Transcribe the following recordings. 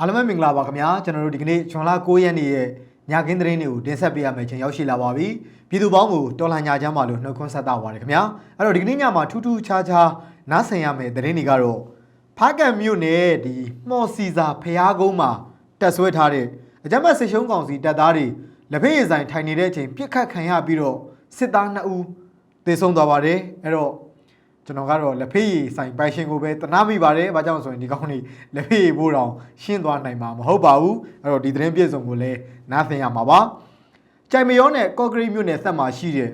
အားလုံးပဲမင်္ဂလာပါခင်ဗျာကျွန်တော်တို့ဒီကနေ့ဇွန်လ9ရက်နေ့ရဲ့ညကင်းသတင်းတွေကိုတင်ဆက်ပေးရမယ့်ချိန်ရောက်ရှိလာပါပြီပြည်သူပေါင်းကိုတော်လှန်ညာချမ်းပါလို့နှုတ်ခွန်းဆက်တာပါတယ်ခင်ဗျာအဲ့တော့ဒီကနေ့ညမှာထူးထူးခြားခြားနားဆင်ရမယ့်သတင်းတွေကတော့ဖားကံမြို့နယ်ဒီမှော်စီစာဖျားကုန်းမှာတက်ဆွဲထားတဲ့အကြမ်းဖက်စစ်ရှုံးကောင်စီတပ်သားတွေလက်ဖက်ရည်ဆိုင်ထိုင်နေတဲ့အချိန်ပြစ်ခတ်ခံရပြီးတော့စစ်သား2ဦးသေဆုံးသွားပါတယ်အဲ့တော့ ကျွန်တော်ကတော့လက်ဖေးရည်ဆိုင်ပိုင်ရှင်ကိုပဲတနာမိပါတယ်။ဘာကြောင့်လဲဆိုရင်ဒီကောင်းနေလက်ဖေးရည်ဖို့တောင်ရှင်းသွားနိုင်မှာမဟုတ်ပါဘူး။အဲ့တော့ဒီသတင်းပြည့်စုံကိုလည်းနားသင်ရမှာပါ။ကြိုင်မရောနဲ့ကော့ကရိတ်မြို့နယ်ဆက်မှာရှိတဲ့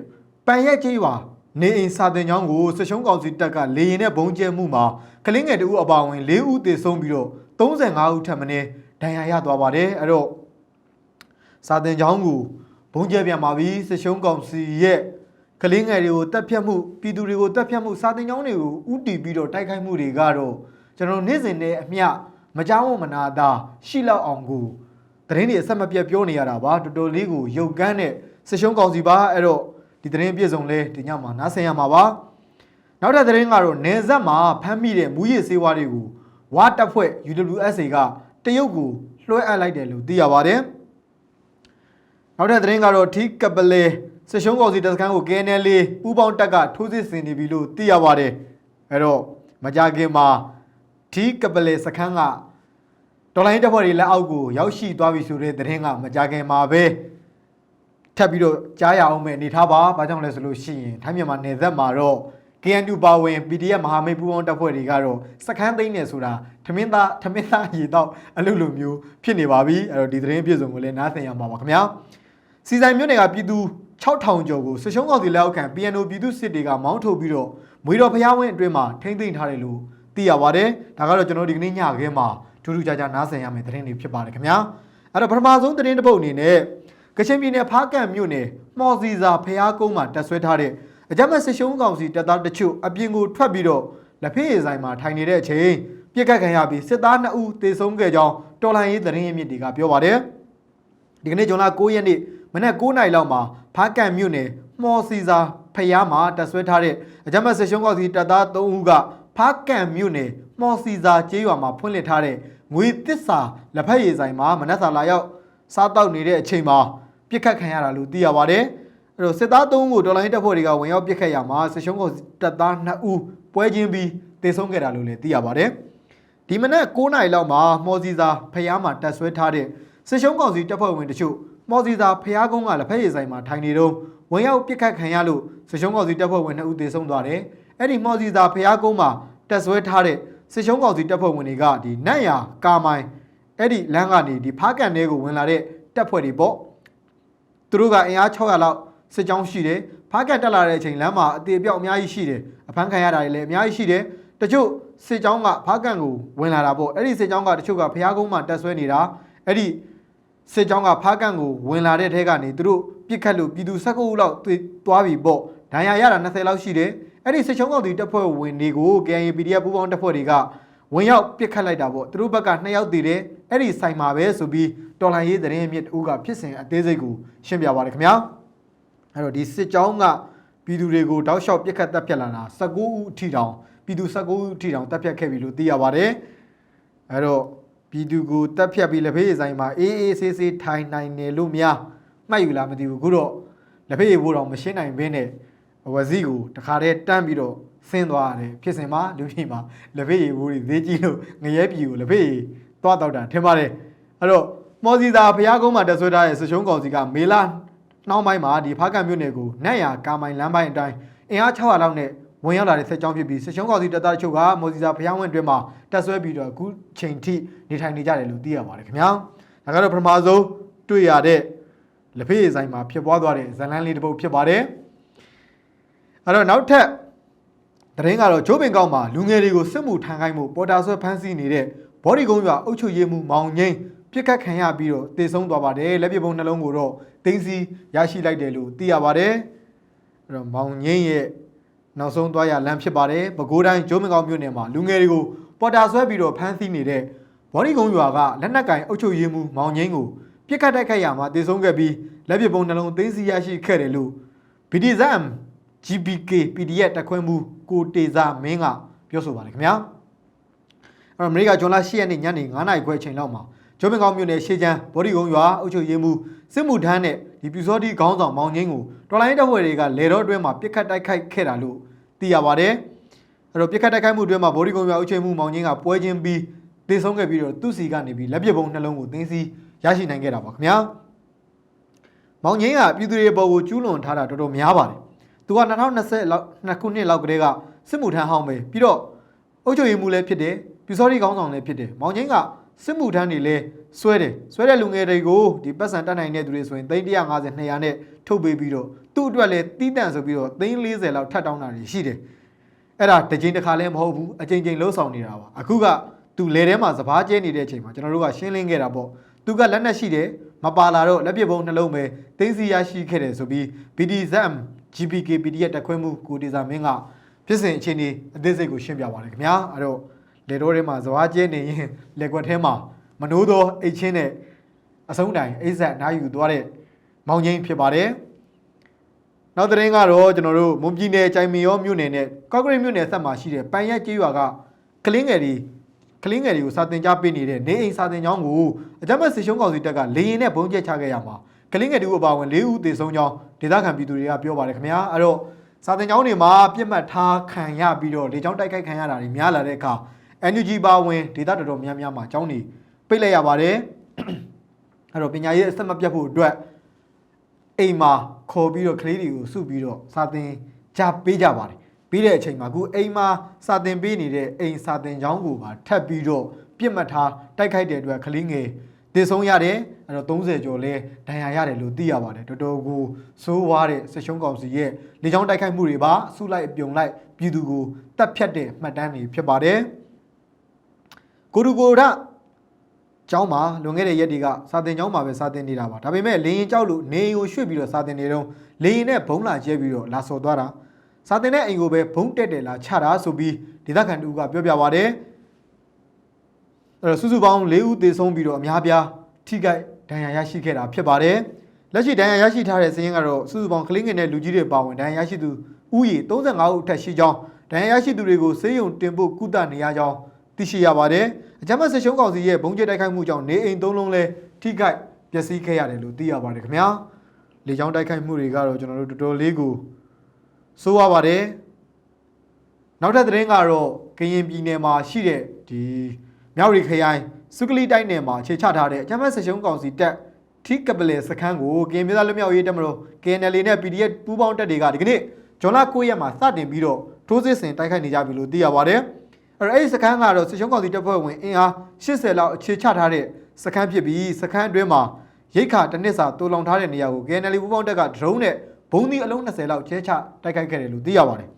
ပန်ရက်ကြီးရွာနေအိမ်စာတင်ကျောင်းကိုစစ်ရှုံးကောင်စီတပ်ကလေရင်နဲ့ဘုံကျဲမှုမှာကလင်းငယ်တဦးအပါအဝင်၄ဦးသေဆုံးပြီးတော့35ဦးထပ်မင်းဒဏ်ရာရသွားပါတယ်။အဲ့တော့စာတင်ကျောင်းကိုဘုံကျဲပြန်ပါပြီစစ်ရှုံးကောင်စီရဲ့ ကလေးငယ်တွေကိုတက်ဖြတ်မှုပြည်သူတွေကိုတက်ဖြတ်မှုစာတင်ကျောင်းတွေကိုဥတီပြီးတော့တိုက်ခိုက်မှုတွေကတော့ကျွန်တော်တို့နေ့စဉ်နဲ့အမျှမကြောက်မနာတာရှိလောက်အောင်ကိုသတင်းတွေအဆက်မပြတ်ပြောနေရတာပါတော်တော်လေးကိုရုပ်ကန်းတဲ့စစ်ရှုံးကောင်စီပါအဲ့တော့ဒီသတင်းပြည့်စုံလဲဒီညမှာနားဆင်ရမှာပါနောက်ထပ်သတင်းကတော့နေဆက်မှာဖမ်းမိတဲ့မူရည်စေးဝါးတွေကိုဝါတပ်ဖွဲ့ UWSA ကတရုတ်ကိုလွှဲအပ်လိုက်တယ်လို့သိရပါတယ်နောက်ထပ်သတင်းကတော့ထီကပလေ စရှုံးကောင်စီတပ်စခန်းကို KNL ပူးပေါင်းတပ်ကထိုးစစ်ဆင်နေပြီလို့သိရပါတယ်အဲ့တော့မကြခင်မှာထီကပလေစခန်းကဒေါ်လာရင်းတပ်ဖွဲ့တွေလက်အောက်ကိုရောက်ရှိသွားပြီဆိုတဲ့သတင်းကမကြခင်မှာပဲထပ်ပြီးတော့ကြားရအောင်မဲ့အနေထားပါဘာကြောင့်လဲဆိုလို့ရှိရင်ထိုင်းမြန်မာနယ်သက်မှာတော့ KNU ပါဝင် PDF မဟာမိတ်ပူးပေါင်းတပ်ဖွဲ့တွေကတော့စခန်းသိမ်းနေဆိုတာထမင်းသားထမင်းသားရေတော့အလုပ်လိုမျိုးဖြစ်နေပါပြီအဲ့တော့ဒီသတင်းပြည့်စုံကိုလည်းနားသင်ရမှာပါခင်ဗျာစီဆိုင်မြို့နယ်ကပြည်သူ 6000ကျော်ကိုဆွရှုံးကောင်စီလက်အောက်ခံ PNO ပြည်သူစစ်တွေကမောင်းထုတ်ပြီးတော့မွေတော်ဖျားဝင်းအတွင်းမှာထိမ့်သိမ်းထားတယ်လို့သိရပါတယ်။ဒါကတော့ကျွန်တော်ဒီကနေ့ညခင်းမှာထူးထူးခြားခြားနားဆင်ရမယ့်သတင်းတွေဖြစ်ပါတယ်ခင်ဗျာ။အဲ့တော့ပထမဆုံးသတင်းတစ်ပုဒ်အနေနဲ့ကချင်ပြည်နယ်ဖားကန့်မြို့နယ်မှော်စီစာဖျားကုန်းမှာတက်ဆွဲထားတဲ့အကြမ်းဖက်ဆွရှုံးကောင်စီတပ်သားတချို့အပြင်ကိုထွက်ပြီးတော့လက်ဖေးရည်ဆိုင်မှာထိုင်နေတဲ့အချိန်ပြစ်ခတ်ခံရပြီးစစ်သား2ဦးသေဆုံးခဲ့ကြောင်းတော်လိုင်းရေးသတင်းရင်းမြစ်တွေကပြောပါတယ်။ဒီကနေ့ဇွန်လ9ရက်နေ့မနက်9:00နာရီလောက်မှာ ဖားကန်မြို့နယ်မှော်စီစာဖျားမှာတက်ဆွဲထားတဲ့အကြမ်းဖက်စစ်ရှုံးကောင်စီတပ်သား3ဦးကဖားကန်မြို့နယ်မှော်စီစာကျေးရွာမှာဖွင့်လှစ်ထားတဲ့ငွေသစ္စာလက်ဖက်ရည်ဆိုင်မှာမနက်စာလာရောက်စားတောက်နေတဲ့အချိန်မှာပြစ်ခတ်ခံရတာလို့သိရပါတယ်။အဲ့တော့စစ်သား3ဦးကိုဒေါ်လာရင်းတပ်ဖွဲ့တွေကဝင်ရောက်ပြစ်ခတ်ရမှာစစ်ရှုံးကောင်စီတပ်သား2ဦးပွဲချင်းပြီးတေဆုံးခဲ့တာလို့လည်းသိရပါတယ်။ဒီမနက်9နာရီလောက်မှာမော်စီစာဖျားမှာတက်ဆွဲထားတဲ့စစ်ရှုံးကောင်စီတပ်ဖွဲ့ဝင်တချို့ မော်စီစာဖျားကုန်းကလက်ဖက်ရည်ဆိုင်မှာထိုင်နေတော့ဝင်ရောက်ပစ်ခတ်ခံရလို့စစ်ရှုံးကောင်စီတပ်ဖွဲ့ဝင်2ဦးသေဆုံးသွားတယ်။အဲ့ဒီမော်စီစာဖျားကုန်းမှာတက်ဆွဲထားတဲ့စစ်ရှုံးကောင်စီတပ်ဖွဲ့ဝင်တွေကဒီနတ်ရကာမိုင်အဲ့ဒီလမ်းကနေဒီဖားကန်ထဲကိုဝင်လာတဲ့တပ်ဖွဲ့တွေပေါ့။သူတို့ကအင်အား600လောက်စစ်ကြောင်းရှိတယ်ဖားကတ်တက်လာတဲ့အချိန်လမ်းမှာအသေးအပြောက်အများကြီးရှိတယ်အဖမ်းခံရတာတွေလည်းအများကြီးရှိတယ်တချို့စစ်ကြောင်းကဖားကန်ကိုဝင်လာတာပေါ့အဲ့ဒီစစ်ကြောင်းကတချို့ကဖျားကုန်းမှာတက်ဆွဲနေတာအဲ့ဒီ စစ်ကြောင်းကဖားကန်ကိုဝင်လာတဲ့ထဲကနေသူတို့ပြစ်ခတ်လို့ပြည်သူ၁၉ဦးလောက်သွေးသွားပြီပေါ့ဒဏ်ရာရတာ20လောက်ရှိတယ်အဲ့ဒီစစ်ချုံးကောင်တီတပ်ဖွဲ့ဝင်တွေကို KNY PDF ပူးပေါင်းတပ်ဖွဲ့တွေကဝင်ရောက်ပြစ်ခတ်လိုက်တာပေါ့သူတို့ဘက်က2ယောက်တည်တယ်အဲ့ဒီဆိုင်မှာပဲဆိုပြီးတော်လန်ရေးသတင်းအမြစ်တူကဖြစ်စဉ်အသေးစိတ်ကိုရှင်းပြပါတယ်ခင်ဗျာအဲ့တော့ဒီစစ်ကြောင်းကပြည်သူတွေကိုတောက်လျှောက်ပြစ်ခတ်တပ်ဖြတ်လာတာ19ဦးအထိတောင်ပြည်သူ19ဦးအထိတောင်တပ်ဖြတ်ခဲ့ပြီလို့သိရပါတယ်အဲ့တော့ ပြည်သူကိုတပ်ဖြတ်ပြီးလက်ဖေးရည်ဆိုင်မှာအေးအေးဆေးဆေးထိုင်နိုင်တယ်လို့များမှတ်ယူလားမသိဘူးခုတော့လက်ဖေးရည်ဖို့တော့မရှင်းနိုင်ဘဲနဲ့ဝစီကိုတခါတည်းတန်းပြီးတော့ဆင်းသွားရတယ်ဖြစ်စဉ်မှာလူပြည်မှာလက်ဖေးရည်ဖို့တွေသေးကြီးလို့ငရဲပြည်ကိုလက်ဖေးရည်သွားတော့တာထင်ပါတယ်အဲ့တော့မော်စီသာဘုရားကုန်းမှာတက်ဆွဲထားတဲ့ဆွရှုံးကောင်စီကမေလာနှောင်းပိုင်းမှာဒီဖားကံမြို့နယ်ကိုနတ်ရကာမိုင်လမ်းပိုင်းအတိုင်းအင်အား600လောက်နဲ့ ဝင်ရောက်လာတဲ့ဆက်ကြောင်းဖြစ်ပြီးဆက်ရှုံးကောင်စီတပ်သားတို့ကမော်စီစာဖျားဝင်းအတွင်းမှာတက်ဆွဲပြီးတော့အခုချိန်ထိနေထိုင်နေကြတယ်လို့သိရပါတယ်ခင်ဗျာဒါကတော့ပထမဆုံးတွေ့ရတဲ့လက်ဖေးရည်ဆိုင်မှာဖြစ်ပွားသွားတဲ့ဇလန်းလေးတစ်ပုဒ်ဖြစ်ပါတယ်အဲ့တော့နောက်ထပ်သတင်းကတော့ဂျိုးပင်ကောက်မှာလူငယ်တွေကိုစစ်မှုထမ်းခိုင်းမှုပေါ်တာဆွဲဖမ်းဆီးနေတဲ့ဘော်ဒီကုန်းရွာအုပ်ချုပ်ရေးမှူးမောင်ငိမ့်ပြစ်ခတ်ခံရပြီးတော့တေဆုံးသွားပါတယ်လက်ပစ်ပုံနှလုံးကိုတော့တင်းစီရရှိလိုက်တယ်လို့သိရပါတယ်အဲ့တော့မောင်ငိမ့်ရဲ့ နောက်ဆုံးသွားရလမ်းဖြစ်ပါတယ်ပဲခူးတိုင်းဂျိုးပင်ကောက်မြို့နယ်မှာလူငယ်တွေကိုပေါ်တာဆွဲပြီးတော့ဖမ်းဆီးနေတဲ့ဘော်ဒီကုန်းရွာကလက်နက်ကင်အုပ်ချုပ်ရေးမှူးမောင်ငိမ့်ကိုပြစ်ခတ်တိုက်ခိုက်ရမှာတေဆုံးခဲ့ပြီးလက်ပစ်ပုံနှလုံးတင်းစီရရှိခဲ့တယ်လို့ BDZM GBK PDF တက်ခွဲမှုကိုတေစာမင်းကပြောဆိုပါတယ်ခင်ဗျာအဲ့တော့အမေရိကဂျွန်လ10ရက်နေ့ညနေ9နာရီခွဲအချိန်လောက်မှာဂျိုမင်ကောင်မြို့နယ်ရှေးချမ်းဘော်ဒီကုန်းရွာအုပ်ချုပ်ရေးမှူးစစ်မှုထမ်းနဲ့ ဒီပြူစောတိခေါင်းဆောင်မောင်ငင်းကိုတော်လိုင်းတပ်ဖွဲ့တွေကလေတော့အတွင်းမှာပြစ်ခတ်တိုက်ခိုက်ခဲ့တာလို့သိရပါတယ်အဲ့တော့ပြစ်ခတ်တိုက်ခိုက်မှုအတွင်းမှာဘော်ဒီကုန်းရွာအုပ်ချုပ်ရေးမှူးမောင်ငင်းကပွဲချင်းပြီးတေဆုံးခဲ့ပြီးတော့သူ့စီကနေပြီးလက်ပစ်ပုံးနှလုံးကိုတင်းစီရရှိနိုင်ခဲ့တာပါခင်ဗျာမောင်ငင်းကပြည်သူတွေပေါ်ကိုကျူးလွန်ထားတာတော်တော်များပါတယ်။သူက2020လောက်နှစ်ခုနှစ်လောက်ကတည်းကစစ်မှုထမ်းဟောင်းပဲပြီးတော့အုပ်ချုပ်ရေးမှူးလည်းဖြစ်တယ်။ပြူစောတိကောင်းဆောင်လည်းဖြစ်တယ်။မောင်ငင်းက စစ်မှုထမ်းတွေလည်းဆွဲတယ်။ဆွဲတဲ့လူငယ်တွေကိုဒီပတ်စံတက်နိုင်တဲ့သူတွေဆိုရင်350 200နဲ့ထုတ်ပေးပြီးတော့သူ့အတွက်လည်းတီးတန့်ဆိုပြီးတော့340လောက်ထပ်တောင်းတာတွေရှိတယ်။အဲ့ဒါတစ်ချိန်တစ်ခါလည်းမဟုတ်ဘူးအချိန်ချင်းလှုပ်ဆောင်နေတာပါအခုကသူလေထဲမှာစပားကျဲနေတဲ့အချိန်မှာကျွန်တော်တို့ကရှင်းလင်းခဲ့တာပေါ့သူကလက်နက်ရှိတယ်မပါလာတော့လက်ပစ်ပုံးနှလုံးပဲတင်းစီရရှိခဲ့တယ်ဆိုပြီး BDZM GPK PDF တက်ခွင့်မှုကိုတေစာမင်းကဖြစ်စဉ်အခြေအနေအသေးစိတ်ကိုရှင်းပြပါတယ်ခင်ဗျာအဲ့တော့ လေတော့ထဲမှာစပားကျဲနေရင်လက်ကွက်ထဲမှာမနိုးသောအိတ်ချင်းနဲ့အဆုံးတိုင်အိတ်ဆက်နားယူသွားတဲ့မောင်ငိမ့်ဖြစ်ပါတယ်နောက်သတင်းကတော့ကျွန်တော်တို့မွန်ပြည်နယ်ကြိုင်မီရောမြို့နယ်နဲ့ကော့ကရိတ်မြို့နယ်ဆက်မှာရှိတဲ့ပန်ရက်ကျေးရွာကကလင်းငယ်တွေကလင်းငယ်တွေကိုစာတင်ကြားပေးနေတဲ့နေအိမ်စာတင်ကျောင်းကိုအကြမ်းဖက်စစ်ရှုံးကောင်စီတပ်ကလေရင်နဲ့ဘုံကျဲချခဲ့ရမှာကလင်းငယ်တွေအပါအဝင်၄ဦးသေဆုံးကြောင်းဒေသခံပြည်သူတွေကပြောပါတယ်ခင်ဗျာအဲ့တော့စာတင်ကျောင်းတွေမှာပြစ်မှတ်ထားခံရပြီးတော့လေကျောင်းတိုက်ခိုက်ခံရတာတွေများလာတဲ့အခါ NUG ပါဝင်ဒေသတော်တော်များများမှာကျောင်းတွေပိတ်လိုက်ရပါတယ်အဲ့တော့ပညာရေးအဆက်မပြတ်ဖို့အတွက်အိမ်မှာခေါ်ပြီးတော့ကလေးတွေကိုစုပြီးတော့စာသင်ကြပေးကြပါတယ်ပြီးတဲ့အချိန်မှာအခုအိမ်မှာစာသင်ပေးနေတဲ့အိမ်စာသင်ကျောင်းကိုပါထပ်ပြီးတော့ပြစ်မှတ်ထားတိုက်ခိုက်တဲ့အတွက်ကလေးငယ်တည်ဆုံးရတယ်အဲ့တော့30ကျော်လဲဒဏ်ရာရတယ်လို့သိရပါတယ်တော်တော်ကိုစိုးဝါးတဲ့ဆက်ရှုံးကောင်စီရဲ့လေကြောင်းတိုက်ခိုက်မှုတွေပါစုလိုက်ပြုံလိုက်ပြည်သူကိုတပ်ဖြတ်တဲ့မှတ်တမ်းတွေဖြစ်ပါတယ် ကိုရူကိုရကျောင်းမှာလွန်ခဲ့တဲ့ရက်တွေကစာတင်ကျောင်းမှာပဲစာတင်နေတာပါဒါပေမဲ့လေရင်ကြောက်လို့နေအိမ်ကိုရွှေ့ပြီးတော့စာတင်နေတော့လေရင်နဲ့ဘုံလာကျဲပြီးတော့လာဆော်သွားတာစာတင်တဲ့အိမ်ကိုပဲဘုံတက်တယ်လားချတာဆိုပြီးဒေသခံတူကပြောပြပါတယ်အဲ့တော့စုစုပေါင်း၄ဦးသေဆုံးပြီးတော့အများပြားထိခိုက်ဒဏ်ရာရရှိခဲ့တာဖြစ်ပါတယ်လက်ရှိဒဏ်ရာရရှိထားတဲ့စည်ရင်ကတော့စုစုပေါင်းကလင်းငယ်နဲ့လူကြီးတွေပါဝင်ဒဏ်ရာရရှိသူဥယျာဉ်35ဦးအထက်ရှိကြောင်းဒဏ်ရာရရှိသူတွေကိုဆေးရုံတင်ဖို့ကုသနေရကြောင်း သိရှိရပါတယ်အကြမ်းဖက်စစ်ရှုံးကောင်စီရဲ့ဘုံကျဲတိုက်ခိုက်မှုကြောင့်နေအိမ်သုံးလုံးလဲထိခိုက်ပျက်စီးခဲ့ရတယ်လို့သိရပါတယ်ခင်ဗျာလေကြောင်းတိုက်ခိုက်မှုတွေကတော့ကျွန်တော်တို့တော်တော်လေးကိုစိုးရပါတယ်နောက်ထပ်သတင်းကတော့ကရင်ပြည်နယ်မှာရှိတဲ့ဒီမြောက်ရီခရိုင်စုကလီတိုက်နယ်မှာခြေချထားတဲ့အကြမ်းဖက်စစ်ရှုံးကောင်စီတပ်ထိကပလေစခန်းကိုကရင်ပြည်သားလူမျိုးရေးတက်မလို့ KNL နဲ့ PDF ပူးပေါင်းတပ်တွေကဒီကနေ့ဂျွန်လ9ရက်မှာစတင်ပြီးတော့ထိုးစစ်ဆင်တိုက်ခိုက်နေကြပြီလို့သိရပါတယ်အဲ့ တော့အဲ့ဒီစခန်းကတော့စစ်ရှုံးကောင်စီတပ်ဖွဲ့ဝင်အင်အား80လောက်အခြေချထားတဲ့စခန်းဖြစ်ပြီးစခန်းအတွင်းမှာရိတ်ခါတစ်နှစ်စာတူလောင်ထားတဲ့နေရာကို KNL ပူးပေါင်းတပ်က drone နဲ့ဘုံဒီအလုံး20လောက်ကျဲချတိုက်ခိုက်ခဲ့တယ်လို့သိရပါတယ်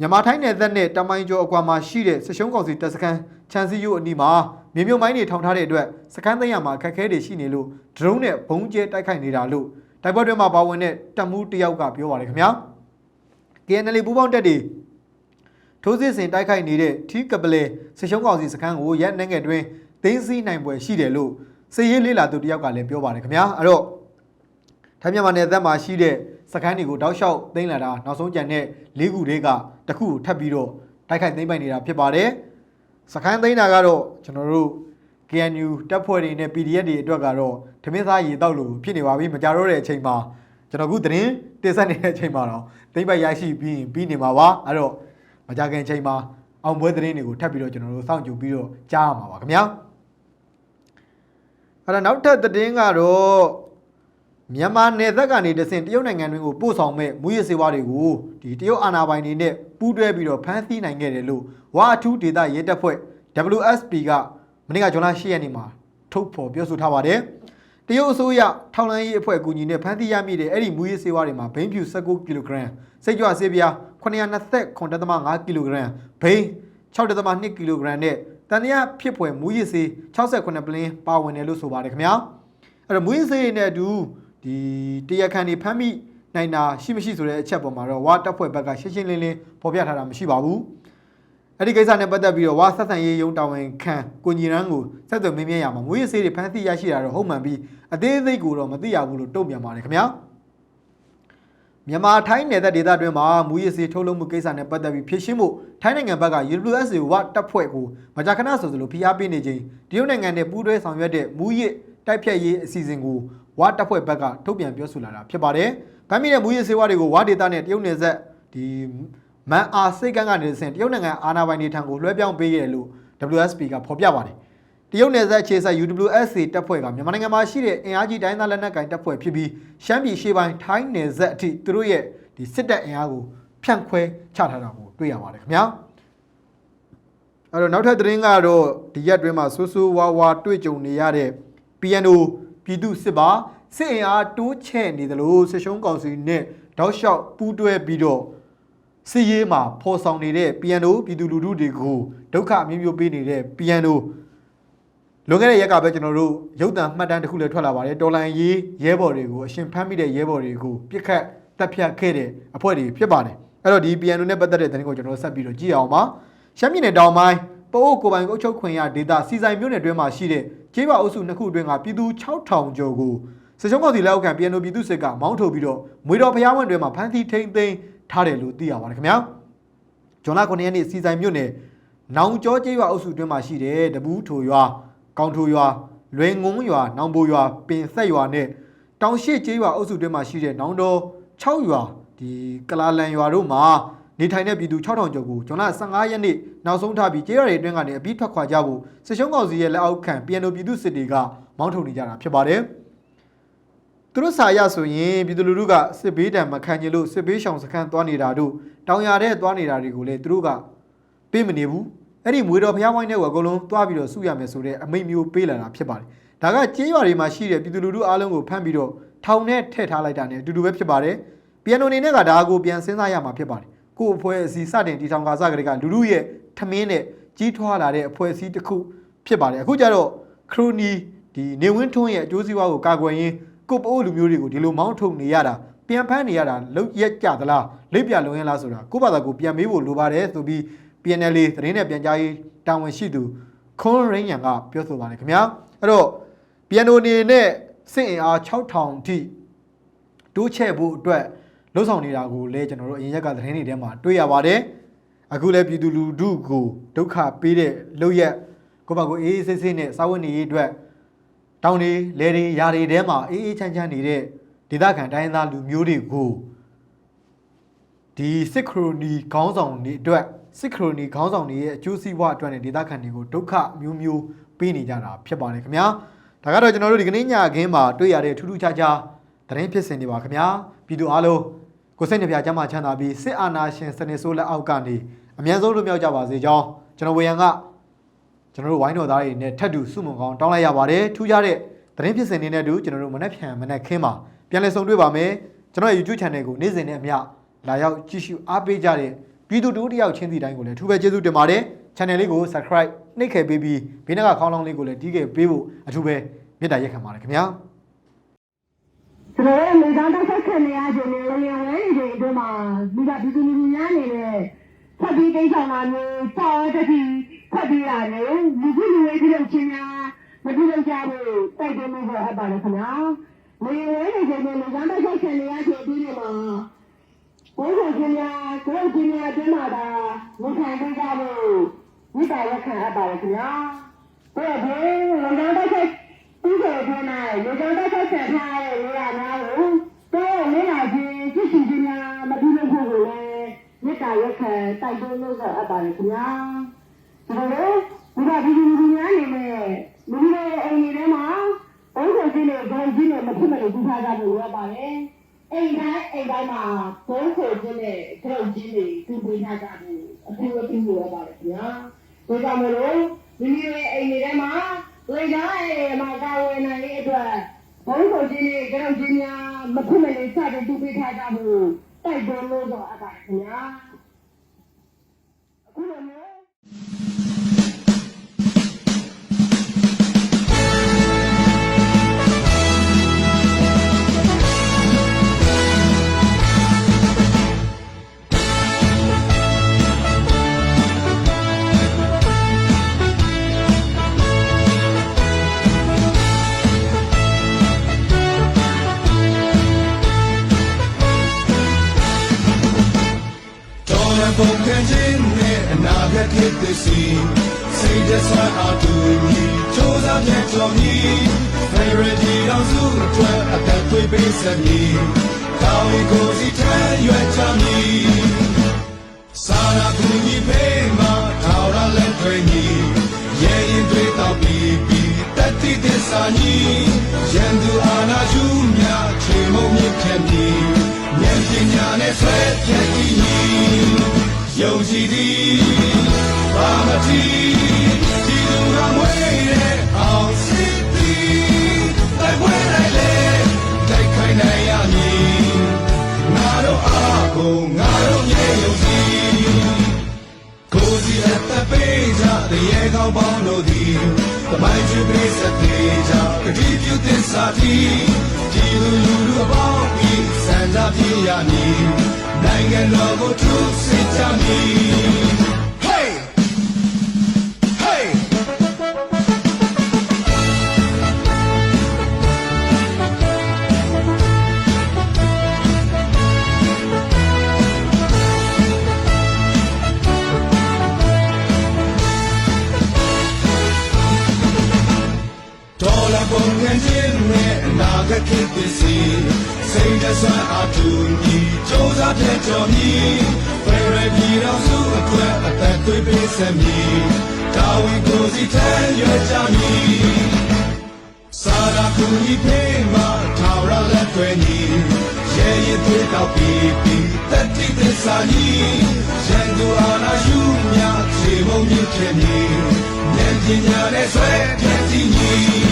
မြန်မာထိုင်းနယ်သက်နဲ့တမိုင်းကျော်အကွာမှာရှိတဲ့စစ်ရှုံးကောင်စီတပ်စခန်းချန်စီယိုအနီးမှာမြေမြုပ်မိုင်းတွေထောင်ထားတဲ့အတွက်စခန်းသိမ်းရမှာအခက်အခဲတွေရှိနေလို့ drone နဲ့ဘုံကျဲတိုက်ခိုက်နေတာလို့တိုက်ပွဲတွင်မှာပါဝင်တဲ့တပ်မှုတစ်ယောက်ကပြောပါတယ်ခင်ဗျာ KNL ပူးပေါင်းတပ်တွေ ထိုးစစ်ဆင်တိုက်ခိုက်နေတဲ့ထီးကပလေစစ်ရှုံးကောင်စီစခန်းကိုရက်နှငယ်တွင်သိမ်းဆည်းနိုင်ပွဲရှိတယ်လို့စစ်ရေးလေးလာသူတယောက်ကလည်းပြောပါတယ်ခင်ဗျာအဲ့တော့ထိုင်းမြန်မာနယ်သက်မှာရှိတဲ့စခန်းတွေကိုတောက်လျှောက်သိမ်းလာတာနောက်ဆုံးကြံတဲ့၄ခုတွေကတစ်ခုကိုထပ်ပြီးတော့တိုက်ခိုက်သိမ်းပိုက်နေတာဖြစ်ပါတယ်စခန်းသိမ်းတာကတော့ကျွန်တော်တို့ KNU တပ်ဖွဲ့တွေနဲ့ PDF တွေအတွက်ကတော့ဓမင်းသားရေတောက်လို့ဖြစ်နေပါပြီမကြတော့တဲ့အချိန်မှာကျွန်တော်အခုသတင်းတင်ဆက်နေတဲ့အချိန်မှာတော့သိမ့်ပိုက်ရရှိပြီးရင်ပြီးနေမှာပါအဲ့တော့ မကြခင်ချိန်မှာအောင်ပွဲသတင်းတွေကိုထပ်ပြီးတော့ကျွန်တော်တို့စောင့်ကြည့်ပြီးတော့ကြားရမှာပါခင်ဗျာအဲ့ဒါနောက်ထပ်သတင်းကတော့မြန်မာနယ်သက်ကနေတဆင့်တရုတ်နိုင်ငံတွင်းကိုပို့ဆောင်မဲ့မူရစ်စေဝါတွေကိုဒီတရုတ်အာဏာပိုင်တွေနဲ့ပူးတွဲပြီးတော့ဖမ်းဆီးနိုင်ခဲ့တယ်လို့ဝါအထူးဒေသရဲတပ်ဖွဲ့ WSP ကမနေ့ကဇွန်လ10ရက်နေ့မှာထုတ်ဖော်ပြောဆိုထားပါတယ်တရုတ်အစိုးရထောက်လှမ်းရေးအဖွဲ့အကူအညီနဲ့ဖမ်းဆီးရမိတဲ့အဲ့ဒီမူရစ်စေဝါတွေမှာဘိန်းဖြူ19ကီလိုဂရမ်စိတ်ကြွဆေးပြား 929.5ကီလိုဂရမ်ဘိန်း6.2ကီလိုဂရမ်နဲ့တန်တရားဖြစ်ဖွယ်မူရစ်စေး68ပလင်းပါဝင်တယ်လို့ဆိုပါတယ်ခင်ဗျာအဲ့တော့မူရစ်စေးနဲ့အတူဒီတရားခံတွေဖမ်းမိနိုင်တာရှိမရှိဆိုတဲ့အချက်ပေါ်မှာတော့ဝါတပ်ဖွဲ့ဘက်ကရှင်းရှင်းလင်းလင်းဖော်ပြထားတာမရှိပါဘူးအဲ့ဒီကိစ္စနဲ့ပတ်သက်ပြီးတော့ဝါဆက်ဆံရေးရုံးတာဝန်ခံကိုညီရန်ကိုဆက်သွယ်မင်းမြတ်ရမှာမူရစ်စေးတွေဖမ်းဆီးရရှိတာတော့ဟုတ်မှန်ပြီးအသေးစိတ်ကိုတော့မသိရဘူးလို့တုံ့ပြန်ပါတယ်ခင်ဗျာ မြန်မာထိုင်းနယ်သက်ဒေသတွင်းမှာမူရစီထုတ်လုပ်မှုကိစ္စနဲ့ပတ်သက်ပြီးဖြည့်ရှင်းမှုထိုင်းနိုင်ငံဘက်က UWSA ဝတပ်ဖွဲ့ကိုမကြာခဏဆိုသလိုဖိအားပေးနေချိန်တရုတ်နိုင်ငံနဲ့ပူးတွဲဆောင်ရွက်တဲ့မူရတိုက်ဖြတ်ရေးအစီအစဉ်ကိုဝတပ်ဖွဲ့ဘက်ကထုတ်ပြန်ပြောဆိုလာတာဖြစ်ပါတယ်။ဗမ်းမီတဲ့မူရစေဝါတွေကိုဝဒေသနဲ့တရုတ်နယ်ဆက်ဒီမန်အားစိတ်ကန်းကနေစဉ်တရုတ်နိုင်ငံအာဏာပိုင်တွေထံကိုလွှဲပြောင်းပေးရတယ်လို့ WSP ကဖော်ပြပါတယ်။ တရုတ်နယ်စပ်ခြေဆက် UWSA တပ်ဖွဲ့ကမြန်မာနိုင်ငံမှာရှိတဲ့အင်အားကြီးတိုင်းသားလက်နက်ကိုင်တပ်ဖွဲ့ဖြစ်ပြီးရှမ်းပြည်ရှေ့ပိုင်းထိုင်းနယ်စပ်အထိသူတို့ရဲ့ဒီစစ်တပ်အင်အားကိုဖြန့်ခွဲချထားတာကိုတွေ့ရပါတယ်ခင်ဗျာအဲ့တော့နောက်ထပ်သတင်းကတော့ဒီရက်တွင်းမှာဆူဆူဝါဝါတွေ့ကြုံနေရတဲ့ PNO ပြည်သူစစ်ပါစစ်အင်အားတိုးချဲ့နေသလိုစစ်ရှုံးကောင်စီနဲ့တောက်လျှောက်ပူးတွဲပြီးတော့စီရေးမှာဖော်ဆောင်နေတဲ့ PNO ပြည်သူလူထုတွေကိုဒုက္ခအမျိုးမျိုးပေးနေတဲ့ PNO လွန်ခဲ့တဲ့ရက်ကပဲကျွန်တော်တို့ရုပ်သံမှတ်တမ်းတစ်ခုလည်းထွက်လာပါတယ်တော်လန်ရေးရဲဘော်တွေကိုအရှင်ဖမ်းမိတဲ့ရဲဘော်တွေကိုပြစ်ခတ်တပ်ဖြတ်ခဲ့တဲ့အဖွဲ့တွေဖြစ်ပါတယ်အဲ့တော့ဒီ PNO နဲ့ပတ်သက်တဲ့သတင်းကိုကျွန်တော်ဆက်ပြီးတော့ကြည့်အောင်ပါရှမ်းပြည်နယ်တောင်ပိုင်းပအိုးကိုပိုင်ကုတ်ချုပ်ခွင်ရဒေတာစီဆိုင်မြို့နယ်တွင်းမှာရှိတဲ့ကျေးရွာအုပ်စုနှစ်ခုအတွင်းကပြည်သူ6000ကျော်ကိုစကြုံကောက်စီလက်အောက်ခံ PNO ပြည်သူစစ်ကမောင်းထုတ်ပြီးတော့မွေတော်ဖျားဝင်းတွင်မှာဖမ်းဆီးထိန်းသိမ်းထားတယ်လို့သိရပါတယ်ခင်ဗျာဂျွန်လ9ရက်နေ့စီဆိုင်မြို့နယ်နောင်ကျောကျေးရွာအုပ်စုအတွင်းမှာရှိတဲ့တပူးထိုရွာ ကောင်းထိုရွာလွယ်ငုံရွာနောင်ဘိုရွာပင်ဆက်ရွာနဲ့တောင်ရှိကျေးရွာအုပ်စုအတွင်းမှာရှိတဲ့နောင်တော်6ရွာဒီကလာလန်ရွာတို့မှာနေထိုင်တဲ့ပြည်သူ6000ကျော်ကိုဂျွန်လ15ရက်နေ့နောက်ဆုံးထားပြီးကျေးရွာတွေအတွင်းကနေအပြီးထွက်ခွာကြဖို့စစ်ရှုံးကောင်စီရဲ့လက်အောက်ခံ PNO ပြည်သူစစ်တွေကမောင်းထုတ်နေကြတာဖြစ်ပါတယ်။သူတို့စာရဆိုရင်ပြည်သူလူထုကစစ်ဘေးဒဏ်မခံချင်လို့စစ်ဘေးရှောင်စခန်းသွားနေတာတို့တောင်ရတဲ့သွားနေတာတွေကိုလည်းသူတို့ကပေးမနေဘူး အဲ့ဒီမွေတော်ဖျားဝိုင်းတဲ့ကိုအကုန်လုံးသွားပြီးတော့စုရမယ်ဆိုတဲ့အမိန့်မျိုးပေးလာတာဖြစ်ပါတယ်ဒါကကြေးရွာတွေမှာရှိတဲ့ပြည်သူလူထုအားလုံးကိုဖမ်းပြီးတော့ထောင်ထဲထည့်ထားလိုက်တာ ਨੇ အတူတူပဲဖြစ်ပါတယ်ပြန်နိုအနေနဲ့ကဒါကိုပြန်စဉ်းစားရမှာဖြစ်ပါတယ်ကို့အဖွဲ့အစည်းစတင်တည်ထောင်ကာစကလေးကလူထုရဲ့ထမင်းနဲ့ကြီးထွားလာတဲ့အဖွဲ့အစည်းတစ်ခုဖြစ်ပါတယ်အခုကျတော့ခရိုနီဒီနေဝင်းထွန်းရဲ့အကျိုးစီးပွားကိုကာကွယ်ရင်းကို့ပိုးလူမျိုးတွေကိုဒီလိုမောင်းထုတ်နေရတာပြန်ဖမ်းနေရတာလုတ်ရက်ကြသလားလက်ပြလုံရင်လားဆိုတာကို့ဘာသာကိုပြန်မေးဖို့လိုပါတယ်ဆိုပြီး PNL သတင်းနဲ့ပြန်ကြားရေးတာဝန်ရှိသူခွန်ရင်းရန်ကပြောဆိုပါတယ်ခင်ဗျာအဲ့တော့ PNO အနေနဲ့စစ်အင်အား6000ထိတိုးချဲ့ဖို့အတွက်လှုံ့ဆော်နေတာကိုလည်းကျွန်တော်တို့အရင်ရက်ကသတင်းတွေထဲမှာတွေ့ရပါတယ်အခုလည်းပြည်သူလူထုကိုဒုက္ခပေးတဲ့လုပ်ရက်ကိုယ့်ဘာကိုအေးအေးဆေးဆေးနဲ့စာဝတ်နေရေးအတွက်တောင်တွေလေတွေຢာတွေထဲမှာအေးအေးချမ်းချမ်းနေတဲ့ဒေသခံတိုင်းရင်းသားလူမျိုးတွေကိုဒီစစ်ခရိုနီခေါင်းဆောင်တွေအတွက် စစ်ခရိုနီခေါင်းဆောင်တွေရဲ့အကျိုးစီးပွားအတွက်နဲ့ဒေသခံတွေကိုဒုက္ခမျိုးမျိုးပေးနေကြတာဖြစ်ပါတယ်ခင်ဗျာဒါကတော့ကျွန်တော်တို့ဒီကနေ့ညခင်းမှာတွေ့ရတဲ့ထူးထူးခြားခြားသတင်းဖြစ်စဉ်တွေပါခင်ဗျာပြည်သူအားလုံးကိုယ်စိတ်နှပြချမ်းသာချမ်းသာပြီးစစ်အာဏာရှင်စနစ်ဆိုးလက်အောက်ကနေအမြန်ဆုံးလွတ်မြောက်ကြပါစေကြောင်းကျွန်တော်ဝေယံကကျွန်တော်တို့ဝိုင်းတော်သားတွေနဲ့ထပ်တူစုမုံကောင်းတောင်းလိုက်ရပါတယ်ထူးခြားတဲ့သတင်းဖြစ်စဉ်တွေနဲ့အတူကျွန်တော်တို့မနေ့ဖြန်မနေ့ခင်းမှာပြန်လည်ဆုံတွေ့ပါမယ်ကျွန်တော်ရဲ့ YouTube channel ကိုနေ့စဉ်နဲ့အမျှလာရောက်ကြည့်ရှုအားပေးကြတဲ့ ပြည်သူတို့တယောက်ချင်းစီတိုင်းကိုလည်းအထူးပဲကျေးဇူးတင်ပါတယ် channel လေးကို subscribe နှိပ်ခဲ့ပေးပြီးဘေးနားကခေါင်းလောင်းလေးကိုလည်းတီးခဲ့ပေးဖို့အထူးပဲမေတ္တာရက်ခံပါတယ်ခင်ဗျာကျွန်တော်ရဲ့မိသားစုဆက်ခံနေရခြင်းနဲ့လျော်ဝဲနေခြင်းအတွင်းမှာမိသားပြည်သူလူထုများအနေနဲ့ဖတ်ပြီးကိစ္စမှာမျိုးစောတတိဖတ်ပြီးရတယ်လူကြီးလူဝေးပြုလုပ်ခြင်းများမပြုလုပ်ကြဘူးတိုက်တွန်းမှုဟောအပ်ပါတယ်ခင်ဗျာလျော်ဝဲနေခြင်းနဲ့မိသားစုဆက်ခံနေရခြင်းအတွင်းမှာ ဘုရားရှင်များကိုယ်ရှင်များအတွင်းမှာဒါဝိခံပေးကြဖို့ဝိတာရခံအပ်ပါတယ်ခင်ဗျာဘုရားဘုရားလုံခြုံတဲ့ဥစ္စာထဲမှာလူကြောင့်တစ်ဆက်ထားတဲ့နေရာများကိုတော့နေလာခြင်းသိရှိခြင်းများမပြုလုပ်ဖို့ကိုလည်းမေတ္တာရက်ခံတိုက်တွန်းလို့ဆိုအပ်ပါတယ်ခင်ဗျာဒါလိုဘုရားပြည်သူလူများအနေနဲ့လူတွေအိမ်တွေထဲမှာဘုရားရှင်နဲ့ဂုဏ်ကြီးနဲ့မဖြစ်မနေပြုထားကြဖို့လိုအပ်ပါတယ် အိမ်တိုင်းအိမ်တိုင်းမှာဘုန်းကိုခြင်းနဲ့ဂုဏ်ကြီးတွေပြုပေးထားကြဖို့အထူးအထူးလိုအပ်ပါတယ်ခင်ဗျာဒါကြောင့်မလို့မိမိရဲ့အိမ်တွေထဲမှာလေကားရဲ့မှာကာဝယ်နိုင်ရေးအတွက်ဘုန်းတော်ကြီးတွေကြောက်ကြီးများမဖြစ်မနေစတင်တူပေးထားကြဖို့တိုက်တွန်းလို့တော့အပ်ပါခင်ဗျာအခုလို ကြော်မီ Favorite တော်စုအတွက်အသက်သွေးပေးဆက်မည်ကောင်းကိုစီထမ်းရွယ်ချမည်စာရာကူညီပေးမှာထောက်ရလက်တွေညီရဲ့ရင်တွေတော့ပြီးပြီးတတိသစ္စာညီရန်သူအာနာယူမြချေမုံမြင့်ခဲ့မည်ဉာဏ်ပညာနဲ့ဆွဲပြည့်တည်ညီယုံကြည်သည်ဘာမတိ ဒီလူကမွေးတဲ့အောင်စစ်သည်တိုက်ပွဲလိုက်လေတိုက်ခိုင်းနိုင်ရမည်ငါတို့အားကိုငါတို့မြေယုံကြည်ကိုယ်စီအသက်ပေးကြတဲ့ရေကောင်းပေါင်းတို့သည်တမိုင်းချစ်ပေးစတဲ့ကြကတိပြုသစ္စာတီဒီလူလူလူအပေါင်းဤစံကြပြရမည်နိုင်ငံတော်ကိုထုစစ်ကြမည် အနာဂတ်ခေတ်သစ်စီစိတ်သက်ဆွမ်းအတူညီစ조사ပြည့်ကျော်မည်ဖရယ်ပြည်တော်စုအတွက်အသက်သွေးပေးဆက်မည်တာဝန်ကိုစီထမ်းရွယ်ကြမည်စာရာကူညီပေးမှာထာဝရလက်တွေညီရဲရင်သွေးတောက်ပြီးပြီးတတိသစ္စာညီရန်သူအာနာယူမြခြေမုံမြင့်ခဲ့မည်ဉာဏ်ပညာနဲ့ဆွဲပြည့်တည်ညီ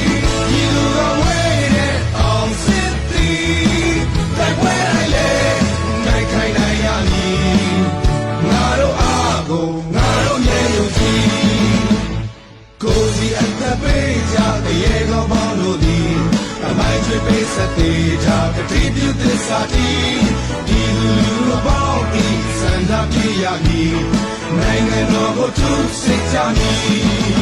င်းချွေပေးစတဲ့ကြကတိပြုသစ္စာတီဒီလူလူအပေါင်းဤစံသာပြရမည်နိုင်ငံတော်ကိုသူစစ်ကြမည်